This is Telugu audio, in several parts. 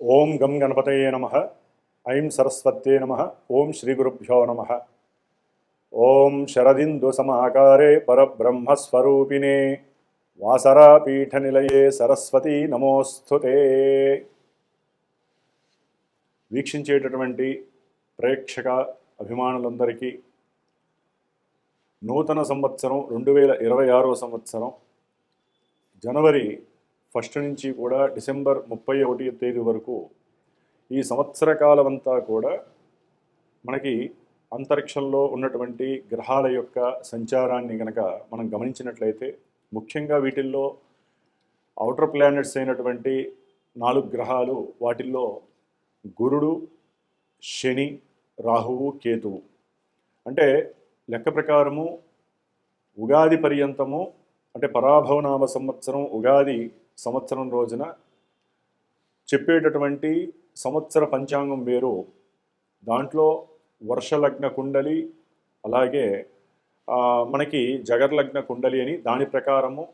ఓం గం గణపతయే నమ. ఐం సరస్వత్యే నమ. ఓం శ్రీ గురుభ్యో నమ. ఓం శరదిందు సమాకారే పరబ్రహ్మస్వరూపిణే వాసరాపీఠ నిలయే సరస్వతి నమోస్తుతే వీక్షించేటటువంటి ప్రేక్షక అభిమానులందరికీ నూతన సంవత్సరం రెండు వేల ఇరవై ఆరో సంవత్సరం జనవరి ఫస్ట్ నుంచి కూడా డిసెంబర్ ముప్పై ఒకటి తేదీ వరకు ఈ సంవత్సర కాలమంతా కూడా మనకి అంతరిక్షంలో ఉన్నటువంటి గ్రహాల యొక్క సంచారాన్ని గనక మనం గమనించినట్లయితే ముఖ్యంగా వీటిల్లో అవుటర్ ప్లానెట్స్ అయినటువంటి నాలుగు గ్రహాలు వాటిల్లో గురుడు శని రాహువు కేతువు. అంటే లెక్క ప్రకారము ఉగాది పర్యంతము అంటే పరాభవనామ సంవత్సరం ఉగాది సంవత్సరం రోజున చెప్పేటటువంటి సంవత్సర పంచాంగం వేరు. దాంట్లో వర్షలగ్న కుండలి అలాగే మనకి జగర్లగ్న కుండలి అని దాని ప్రకారము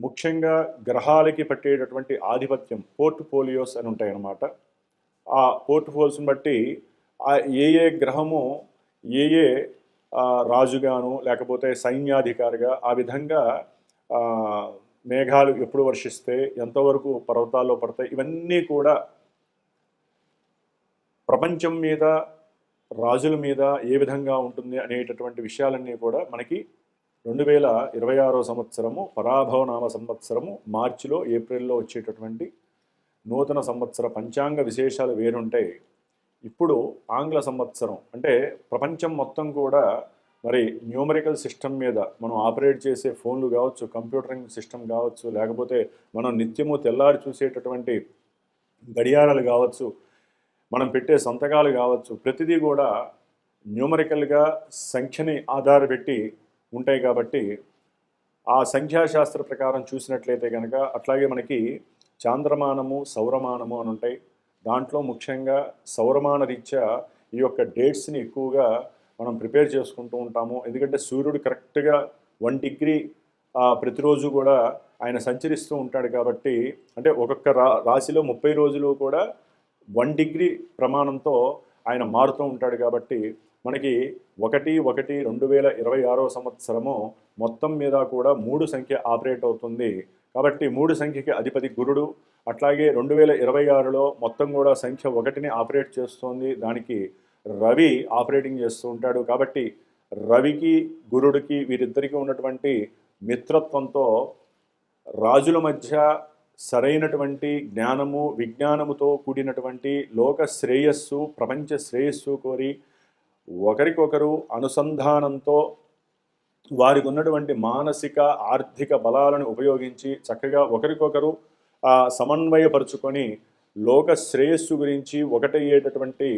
ముఖ్యంగా గ్రహాలకి పట్టేటటువంటి ఆధిపత్యం పోర్ట్ఫోలియోస్ అని ఉంటాయన్నమాట. ఆ పోర్ట్ఫోలియోస్ని బట్టి ఆ ఏ ఏ గ్రహము ఏ ఏ రాజుగాను లేకపోతే సైన్యాధికారిగా ఆ విధంగా మేఘాలు ఎప్పుడు వర్షిస్తే ఎంతవరకు పర్వతాల్లో పడతాయి ఇవన్నీ కూడా ప్రపంచం మీద రాజుల మీద ఏ విధంగా ఉంటుంది అనేటటువంటి విషయాలన్నీ కూడా మనకి రెండు వేల ఇరవై ఆరో సంవత్సరము పరాభవనామ సంవత్సరము మార్చిలో ఏప్రిల్లో వచ్చేటటువంటి నూతన సంవత్సర పంచాంగ విశేషాలు వేరుంటాయి ఇప్పుడు ఆంగ్ల సంవత్సరం అంటే ప్రపంచం మొత్తం కూడా మరి న్యూమరికల్ సిస్టమ్ మీద మనం ఆపరేట్ చేసే ఫోన్లు కావచ్చు కంప్యూటరింగ్ సిస్టమ్ కావచ్చు లేకపోతే మనం నిత్యము తెల్లారి చూసేటటువంటి గడియారాలు కావచ్చు మనం పెట్టే సంతకాలు కావచ్చు ప్రతిదీ కూడా న్యూమరికల్గా సంఖ్యని ఆధారపెట్టి ఉంటాయి కాబట్టి ఆ సంఖ్యాశాస్త్ర ప్రకారం చూసినట్లయితే కనుక అట్లాగే మనకి చాంద్రమానము సౌరమానము అని ఉంటాయి. దాంట్లో ముఖ్యంగా సౌరమాన రీత్యా ఈ యొక్క డేట్స్ని ఎక్కువగా మనం ప్రిపేర్ చేసుకుంటూ ఉంటాము. ఎందుకంటే సూర్యుడు కరెక్ట్గా వన్ డిగ్రీ ప్రతిరోజు కూడా ఆయన సంచరిస్తూ ఉంటాడు కాబట్టి అంటే ఒక్కొక్క రా రాశిలో ముప్పై రోజులు కూడా వన్ డిగ్రీ ప్రమాణంతో ఆయన మారుతూ ఉంటాడు కాబట్టి మనకి ఒకటి ఒకటి రెండు వేల ఇరవై ఆరో సంవత్సరము మొత్తం మీద కూడా మూడు సంఖ్య ఆపరేట్ అవుతుంది. కాబట్టి మూడు సంఖ్యకి అధిపతి గురుడు అట్లాగే రెండు వేల ఇరవై ఆరులో మొత్తం కూడా సంఖ్య ఒకటిని ఆపరేట్ చేస్తోంది. దానికి రవి ఆపరేటింగ్ చేస్తూ ఉంటాడు. కాబట్టి రవికి గురుడికి వీరిద్దరికీ ఉన్నటువంటి మిత్రత్వంతో రాజుల మధ్య సరైనటువంటి జ్ఞానము విజ్ఞానముతో కూడినటువంటి లోక శ్రేయస్సు ప్రపంచ శ్రేయస్సు కోరి ఒకరికొకరు అనుసంధానంతో వారికి ఉన్నటువంటి మానసిక ఆర్థిక బలాలను ఉపయోగించి చక్కగా ఒకరికొకరు సమన్వయపరుచుకొని లోక శ్రేయస్సు గురించి ఒకటయ్యేటటువంటి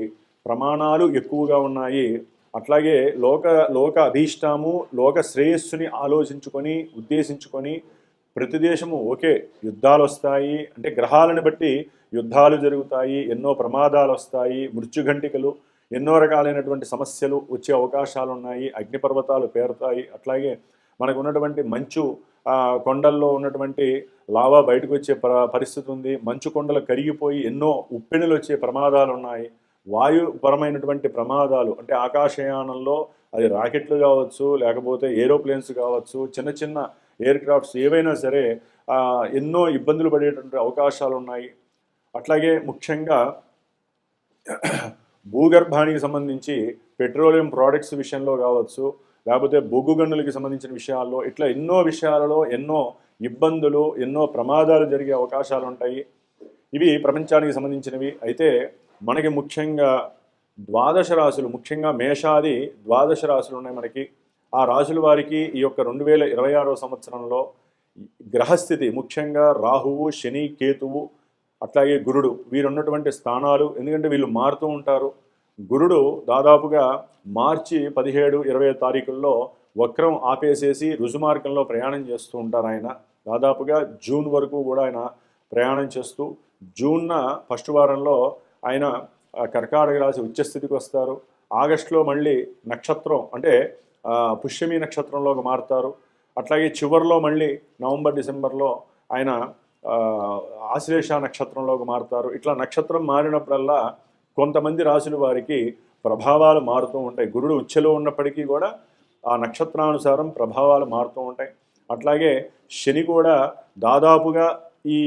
ప్రమాణాలు ఎక్కువగా ఉన్నాయి. అట్లాగే లోక లోక అభీష్టాము లోక శ్రేయస్సుని ఆలోచించుకొని ఉద్దేశించుకొని ప్రతి దేశము ఓకే యుద్ధాలు వస్తాయి అంటే గ్రహాలను బట్టి యుద్ధాలు జరుగుతాయి. ఎన్నో ప్రమాదాలు వస్తాయి మృత్యుఘంటికలు ఎన్నో రకాలైనటువంటి సమస్యలు వచ్చే అవకాశాలు ఉన్నాయి అగ్నిపర్వతాలు పేరుతాయి. అట్లాగే మనకు ఉన్నటువంటి మంచు కొండల్లో ఉన్నటువంటి లావా బయటకు వచ్చే ప పరిస్థితి ఉంది మంచు కొండలు కరిగిపోయి ఎన్నో ఉప్పెనులు వచ్చే ప్రమాదాలు ఉన్నాయి వాయుపరమైనటువంటి ప్రమాదాలు అంటే ఆకాశయానంలో అది రాకెట్లు కావచ్చు లేకపోతే ఏరోప్లేన్స్ కావచ్చు చిన్న చిన్న ఎయిర్ క్రాఫ్ట్స్ ఏవైనా సరే ఎన్నో ఇబ్బందులు పడేటువంటి అవకాశాలు ఉన్నాయి అట్లాగే ముఖ్యంగా భూగర్భానికి సంబంధించి పెట్రోలియం ప్రోడక్ట్స్ విషయంలో కావచ్చు లేకపోతే బొగ్గు గనులకి సంబంధించిన విషయాల్లో ఇట్లా ఎన్నో విషయాలలో ఎన్నో ఇబ్బందులు ఎన్నో ప్రమాదాలు జరిగే అవకాశాలు ఉంటాయి ఇవి ప్రపంచానికి సంబంధించినవి. అయితే మనకి ముఖ్యంగా ద్వాదశ రాశులు ముఖ్యంగా మేషాది ద్వాదశ రాశులు ఉన్నాయి మనకి. ఆ రాశుల వారికి ఈ యొక్క రెండు వేల ఇరవై ఆరో సంవత్సరంలో గ్రహస్థితి ముఖ్యంగా రాహువు శని కేతువు అట్లాగే గురుడు వీరున్నటువంటి స్థానాలు. ఎందుకంటే వీళ్ళు మారుతూ ఉంటారు. గురుడు దాదాపుగా మార్చి పదిహేడు ఇరవై తారీఖుల్లో వక్రం ఆపేసేసి రుజుమార్గంలో ప్రయాణం చేస్తూ ఉంటారు ఆయన. దాదాపుగా జూన్ వరకు కూడా ఆయన ప్రయాణం చేస్తూ జూన్న ఫస్ట్ వారంలో ఆయన కర్కాటక రాశి ఉచ్చస్థితికి వస్తారు. ఆగస్టులో మళ్ళీ నక్షత్రం అంటే పుష్యమి నక్షత్రంలోకి మారుతారు. అట్లాగే చివరిలో మళ్ళీ నవంబర్ డిసెంబర్లో ఆయన ఆశ్లేష నక్షత్రంలోకి మారుతారు. ఇట్లా నక్షత్రం మారినప్పుడల్లా కొంతమంది రాసుల వారికి ప్రభావాలు మారుతూ ఉంటాయి. గురుడు ఉచ్చలో ఉన్నప్పటికీ కూడా ఆ నక్షత్రానుసారం ప్రభావాలు మారుతూ ఉంటాయి. అట్లాగే శని కూడా దాదాపుగా ఈ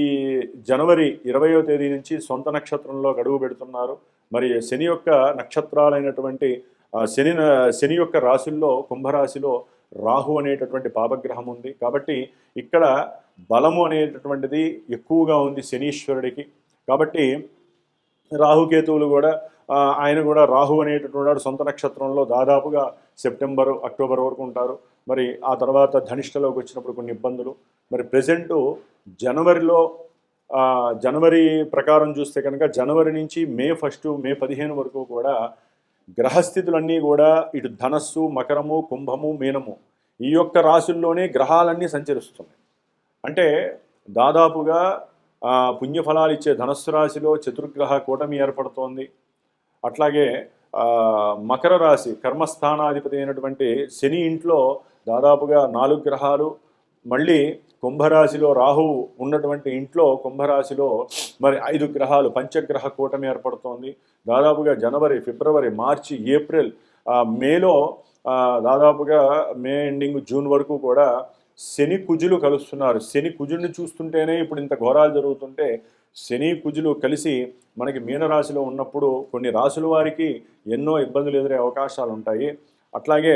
జనవరి ఇరవయో తేదీ నుంచి సొంత నక్షత్రంలో గడువు పెడుతున్నారు. మరి శని యొక్క నక్షత్రాలైనటువంటి శని శని యొక్క రాశుల్లో కుంభరాశిలో రాహు అనేటటువంటి పాపగ్రహం ఉంది. కాబట్టి ఇక్కడ బలము అనేటటువంటిది ఎక్కువగా ఉంది శనీశ్వరుడికి. కాబట్టి రాహుకేతువులు కూడా ఆయన కూడా రాహు అనేటటువంటి వాడు సొంత నక్షత్రంలో దాదాపుగా సెప్టెంబర్ అక్టోబర్ వరకు ఉంటారు. మరి ఆ తర్వాత ధనిష్టలోకి వచ్చినప్పుడు కొన్ని ఇబ్బందులు. మరి ప్రజెంట్ జనవరిలో జనవరి ప్రకారం చూస్తే కనుక జనవరి నుంచి మే ఫస్ట్ మే పదిహేను వరకు కూడా గ్రహస్థితులన్నీ కూడా ఇటు ధనస్సు మకరము కుంభము మీనము ఈ యొక్క రాశుల్లోనే గ్రహాలన్నీ సంచరిస్తున్నాయి. అంటే దాదాపుగా పుణ్యఫలాలు ఇచ్చే ధనస్సు రాశిలో చతుర్గ్రహ కూటమి ఏర్పడుతోంది. అట్లాగే మకర రాశి కర్మస్థానాధిపతి అయినటువంటి శని ఇంట్లో దాదాపుగా నాలుగు గ్రహాలు మళ్ళీ కుంభరాశిలో రాహువు ఉన్నటువంటి ఇంట్లో కుంభరాశిలో మరి ఐదు గ్రహాలు పంచగ్రహ కూటమి ఏర్పడుతోంది. దాదాపుగా జనవరి ఫిబ్రవరి మార్చి ఏప్రిల్ మేలో దాదాపుగా మే ఎండింగ్ జూన్ వరకు కూడా శని కుజులు కలుస్తున్నారు. శని కుజుడిని చూస్తుంటేనే ఇప్పుడు ఇంత ఘోరాలు జరుగుతుంటే శని కుజులు కలిసి మనకి మీనరాశిలో ఉన్నప్పుడు కొన్ని రాశుల వారికి ఎన్నో ఇబ్బందులు ఎదురే అవకాశాలు ఉంటాయి. అట్లాగే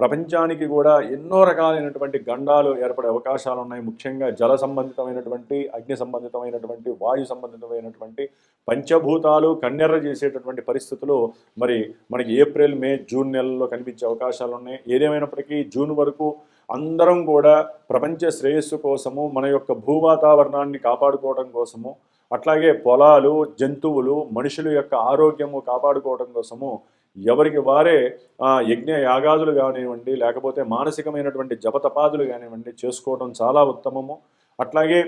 ప్రపంచానికి కూడా ఎన్నో రకాలైనటువంటి గండాలు ఏర్పడే అవకాశాలు ఉన్నాయి. ముఖ్యంగా జల సంబంధితమైనటువంటి అగ్ని సంబంధితమైనటువంటి వాయు సంబంధితమైనటువంటి పంచభూతాలు కన్నెర్ర చేసేటటువంటి పరిస్థితులు మరి మనకి ఏప్రిల్ మే జూన్ నెలల్లో కనిపించే అవకాశాలు ఉన్నాయి. ఏదేమైనప్పటికీ జూన్ వరకు అందరం కూడా ప్రపంచ శ్రేయస్సు కోసము మన యొక్క భూవాతావరణాన్ని కాపాడుకోవడం కోసము అట్లాగే పొలాలు జంతువులు మనుషుల యొక్క ఆరోగ్యము కాపాడుకోవడం కోసము ఎవరికి వారే ఆ, యజ్ఞ యాగాదులు కానివ్వండి లేకపోతే మానసికమైనటువంటి జపతపాదులు కానివ్వండి చేసుకోవడం చాలా ఉత్తమము. అట్లాగే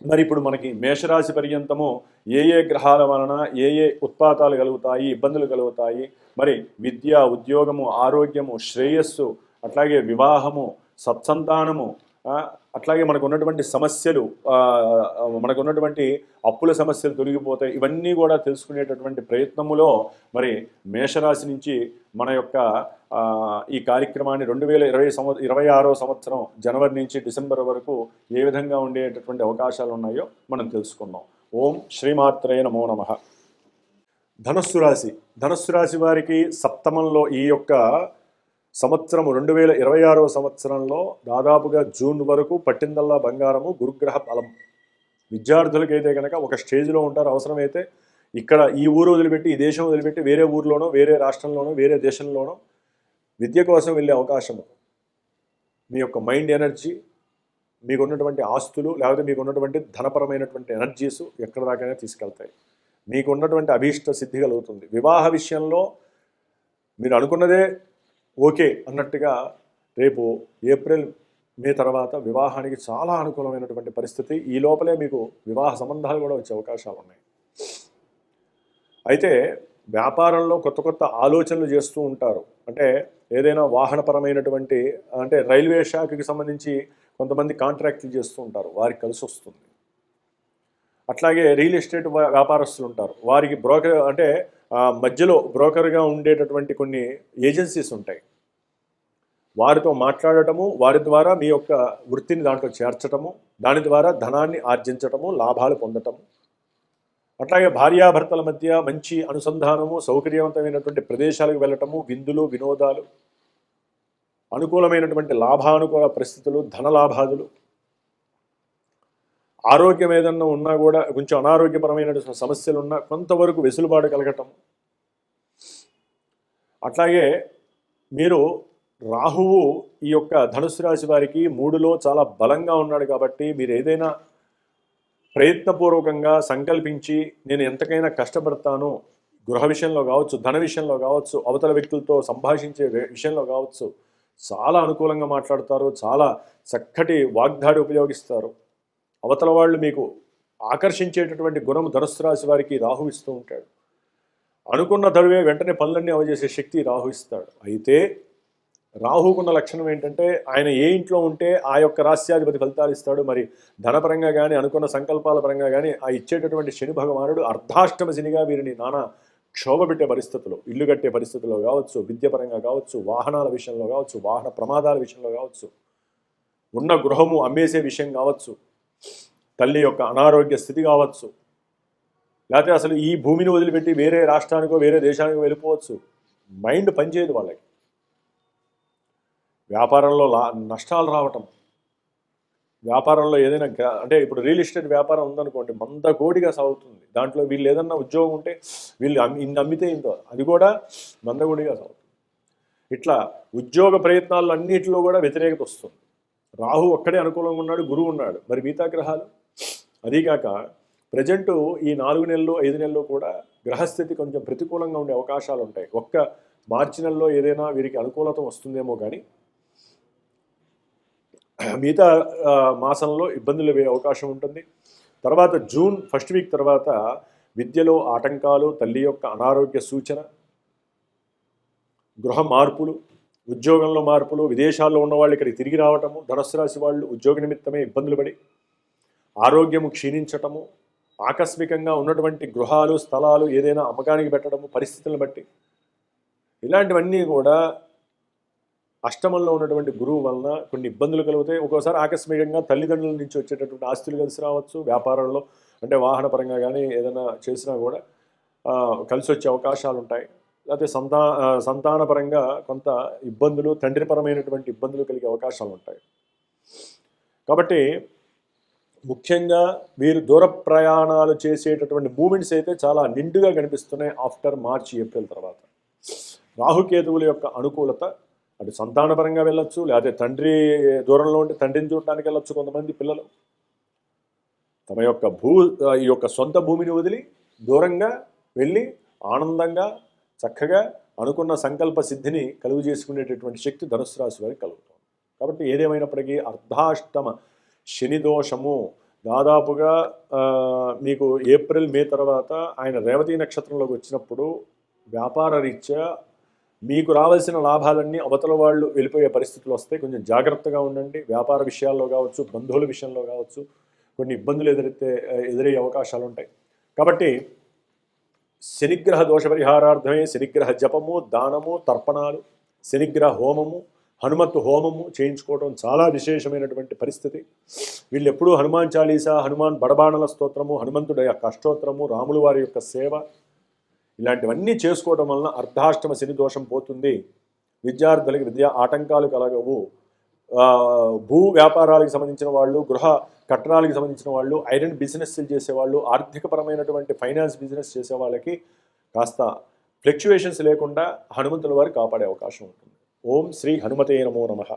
మరి ఇప్పుడు మనకి మేషరాశి పర్యంతము ఏ ఏ గ్రహాల వలన ఏ ఏ ఉత్పాతాలు కలుగుతాయి ఇబ్బందులు కలుగుతాయి మరి విద్య ఉద్యోగము ఆరోగ్యము శ్రేయస్సు అట్లాగే వివాహము సత్సంతానము అట్లాగే మనకు ఉన్నటువంటి సమస్యలు మనకు ఉన్నటువంటి అప్పుల సమస్యలు తొలగిపోతాయి. ఇవన్నీ కూడా తెలుసుకునేటటువంటి ప్రయత్నములో మరి మేషరాశి నుంచి మన యొక్క ఈ కార్యక్రమాన్ని రెండు వేల ఇరవై సంవ ఇరవై ఆరో సంవత్సరం జనవరి నుంచి డిసెంబర్ వరకు ఏ విధంగా ఉండేటటువంటి అవకాశాలు ఉన్నాయో మనం తెలుసుకుందాం. ఓం శ్రీమాత్రే నమో నమ. ధనస్సు రాశి. ధనస్సు రాశి వారికి సప్తమంలో ఈ యొక్క సంవత్సరం రెండు వేల ఇరవై ఆరో సంవత్సరంలో దాదాపుగా జూన్ వరకు పట్టిందల్లా బంగారము గురుగ్రహ బలం విద్యార్థులకైతే కనుక ఒక స్టేజ్లో ఉంటారు అవసరమైతే ఇక్కడ ఈ ఊరు వదిలిపెట్టి ఈ దేశం వదిలిపెట్టి వేరే ఊర్లోనో వేరే రాష్ట్రంలోనో వేరే దేశంలోనో విద్య కోసం వెళ్ళే అవకాశము. మీ యొక్క మైండ్ ఎనర్జీ మీకున్నటువంటి ఆస్తులు లేకపోతే మీకున్నటువంటి ధనపరమైనటువంటి ఎనర్జీస్ ఎక్కడ దాకైనా తీసుకెళ్తాయి. మీకున్నటువంటి అభీష్ట సిద్ధి కలుగుతుంది. వివాహ విషయంలో మీరు అనుకున్నదే ఓకే అన్నట్టుగా రేపు ఏప్రిల్ మే తర్వాత వివాహానికి చాలా అనుకూలమైనటువంటి పరిస్థితి. ఈ లోపలే మీకు వివాహ సంబంధాలు కూడా వచ్చే అవకాశాలు ఉన్నాయి. అయితే వ్యాపారంలో కొత్త కొత్త ఆలోచనలు చేస్తూ ఉంటారు. అంటే ఏదైనా వాహనపరమైనటువంటి అంటే రైల్వే శాఖకి సంబంధించి కొంతమంది కాంట్రాక్ట్లు చేస్తూ ఉంటారు. వారికి కలిసి వస్తుంది. అట్లాగే రియల్ ఎస్టేట్ వ్యాపారస్తులు ఉంటారు. వారికి బ్రోకర్ అంటే మధ్యలో బ్రోకర్గా ఉండేటటువంటి కొన్ని ఏజెన్సీస్ ఉంటాయి. వారితో మాట్లాడటము వారి ద్వారా మీ యొక్క వృత్తిని దాంట్లో చేర్చటము దాని ద్వారా ధనాన్ని ఆర్జించటము లాభాలు పొందటము. అట్లాగే భార్యాభర్తల మధ్య మంచి అనుసంధానము సౌకర్యవంతమైనటువంటి ప్రదేశాలకు వెళ్ళటము విందులు వినోదాలు అనుకూలమైనటువంటి లాభానుకూల పరిస్థితులు ధన లాభాదులు ఆరోగ్యం ఏదన్నా ఉన్నా కూడా కొంచెం అనారోగ్యపరమైన సమస్యలు ఉన్నా కొంతవరకు వెసులుబాటు కలగటం. అట్లాగే మీరు రాహువు ఈ యొక్క ధనుసు రాశి వారికి మూడులో చాలా బలంగా ఉన్నాడు కాబట్టి మీరు ఏదైనా ప్రయత్నపూర్వకంగా సంకల్పించి నేను ఎంతకైనా కష్టపడతాను గృహ విషయంలో కావచ్చు ధన విషయంలో కావచ్చు అవతల వ్యక్తులతో సంభాషించే విషయంలో కావచ్చు చాలా అనుకూలంగా మాట్లాడతారు చాలా చక్కటి వాగ్దాడి ఉపయోగిస్తారు. అవతల వాళ్ళు మీకు ఆకర్షించేటటువంటి గుణం ధనుసు రాశి వారికి రాహు ఇస్తూ ఉంటాడు. అనుకున్న తడువే వెంటనే పనులన్నీ అవజేసే శక్తి రాహు ఇస్తాడు. అయితే రాహుకున్న లక్షణం ఏంటంటే ఆయన ఏ ఇంట్లో ఉంటే ఆ యొక్క రాస్యాధిపతి ఫలితాలు ఇస్తాడు. మరి ధనపరంగా కానీ అనుకున్న సంకల్పాల పరంగా కానీ ఆ ఇచ్చేటటువంటి శని భగవానుడు అర్ధాష్టమ శనిగా వీరిని నానా క్షోభ పెట్టే పరిస్థితులు ఇల్లు కట్టే పరిస్థితుల్లో కావచ్చు విద్యపరంగా కావచ్చు వాహనాల విషయంలో కావచ్చు వాహన ప్రమాదాల విషయంలో కావచ్చు ఉన్న గృహము అమ్మేసే విషయం కావచ్చు తల్లి యొక్క అనారోగ్య స్థితి కావచ్చు. లేకపోతే అసలు ఈ భూమిని వదిలిపెట్టి వేరే రాష్ట్రానికో వేరే దేశానికో వెళ్ళిపోవచ్చు. మైండ్ పనిచేయదు వాళ్ళకి. వ్యాపారంలో లా నష్టాలు రావటం. వ్యాపారంలో ఏదైనా అంటే ఇప్పుడు రియల్ ఎస్టేట్ వ్యాపారం ఉందనుకోండి మంద కోడిగా సాగుతుంది. దాంట్లో వీళ్ళు ఏదన్నా ఉద్యోగం ఉంటే వీళ్ళు ఇన్ని అమ్మితే ఇంత అది కూడా మందగోడిగా సాగుతుంది. ఇట్లా ఉద్యోగ ప్రయత్నాలు అన్నిటిలో కూడా వ్యతిరేకత వస్తుంది. రాహు ఒక్కడే అనుకూలంగా ఉన్నాడు గురువు ఉన్నాడు. మరి మిగతా గ్రహాలు? అదీకాక ప్రజెంట్ ఈ నాలుగు నెలలు ఐదు నెలలు కూడా గ్రహస్థితి కొంచెం ప్రతికూలంగా ఉండే అవకాశాలు ఉంటాయి. ఒక్క మార్చి నెలలో ఏదైనా వీరికి అనుకూలత వస్తుందేమో కానీ మిగతా మాసంలో ఇబ్బందులు అయ్యే అవకాశం ఉంటుంది. తర్వాత జూన్ ఫస్ట్ వీక్ తర్వాత విద్యలో ఆటంకాలు తల్లి యొక్క అనారోగ్య సూచన గృహ మార్పులు ఉద్యోగంలో మార్పులు విదేశాల్లో ఉన్న వాళ్ళు ఇక్కడికి తిరిగి రావటము ధనస్సు రాశి వాళ్ళు ఉద్యోగ నిమిత్తమే ఇబ్బందులు పడి ఆరోగ్యము క్షీణించటము ఆకస్మికంగా ఉన్నటువంటి గృహాలు స్థలాలు ఏదైనా అమ్మకానికి పెట్టడము పరిస్థితులను బట్టి. ఇలాంటివన్నీ కూడా అష్టమంలో ఉన్నటువంటి గురువు వలన కొన్ని ఇబ్బందులు కలుగుతాయి. ఒక్కోసారి ఆకస్మికంగా తల్లిదండ్రుల నుంచి వచ్చేటటువంటి ఆస్తులు కలిసి రావచ్చు. వ్యాపారంలో అంటే వాహన పరంగా కానీ ఏదైనా చేసినా కూడా కలిసి వచ్చే అవకాశాలు ఉంటాయి. లేకపోతే సంతా సంతానపరంగా కొంత ఇబ్బందులు తండ్రిపరమైనటువంటి ఇబ్బందులు కలిగే అవకాశాలు ఉంటాయి. కాబట్టి ముఖ్యంగా వీరు దూర ప్రయాణాలు చేసేటటువంటి మూమెంట్స్ అయితే చాలా నిండుగా కనిపిస్తున్నాయి ఆఫ్టర్ మార్చ్ ఏప్రిల్ తర్వాత. రాహుకేతువుల యొక్క అనుకూలత అటు సంతానపరంగా వెళ్ళొచ్చు లేకపోతే తండ్రి దూరంలో ఉంటే తండ్రిని చూడడానికి వెళ్ళొచ్చు కొంతమంది పిల్లలు. తమ యొక్క భూ ఈ యొక్క సొంత భూమిని వదిలి దూరంగా వెళ్ళి ఆనందంగా చక్కగా అనుకున్న సంకల్ప సిద్ధిని కలుగు చేసుకునేటటువంటి శక్తి ధనుసు రాశి వారికి కలుగుతుంది. కాబట్టి ఏదేమైనప్పటికీ అర్ధాష్టమ శని దోషము. దాదాపుగా మీకు ఏప్రిల్ మే తర్వాత ఆయన రేవతి నక్షత్రంలోకి వచ్చినప్పుడు వ్యాపార రీత్యా మీకు రావాల్సిన లాభాలన్నీ అవతల వాళ్ళు వెళ్ళిపోయే పరిస్థితులు వస్తాయి కొంచెం జాగ్రత్తగా ఉండండి. వ్యాపార విషయాల్లో కావచ్చు బంధువుల విషయంలో కావచ్చు కొన్ని ఇబ్బందులు ఎదురైతే ఎదురయ్యే అవకాశాలు ఉంటాయి. కాబట్టి శనిగ్రహ దోష పరిహారార్థమే శనిగ్రహ జపము దానము తర్పణాలు శనిగ్రహ హోమము హనుమత్ హోమము చేయించుకోవడం చాలా విశేషమైనటువంటి పరిస్థితి. వీళ్ళు ఎప్పుడూ హనుమాన్ చాలీసా హనుమాన్ బడబాణల స్తోత్రము హనుమంతుడి యొక్క అష్టోత్తరము రాముల వారి యొక్క సేవ ఇలాంటివన్నీ చేసుకోవడం వలన అర్ధాష్టమ శని దోషం పోతుంది. విద్యార్థులకి విద్యా ఆటంకాలు కలగవు. భూ వ్యాపారాలకు సంబంధించిన వాళ్ళు గృహ కట్టడాలకు సంబంధించిన వాళ్ళు ఐరన్ బిజినెస్లు చేసేవాళ్ళు ఆర్థికపరమైనటువంటి ఫైనాన్స్ బిజినెస్ చేసే వాళ్ళకి కాస్త ఫ్లక్చువేషన్స్ లేకుండా హనుమంతుల వారు కాపాడే అవకాశం ఉంటుంది. ఓం శ్రీ హనుమతే నమో నమః.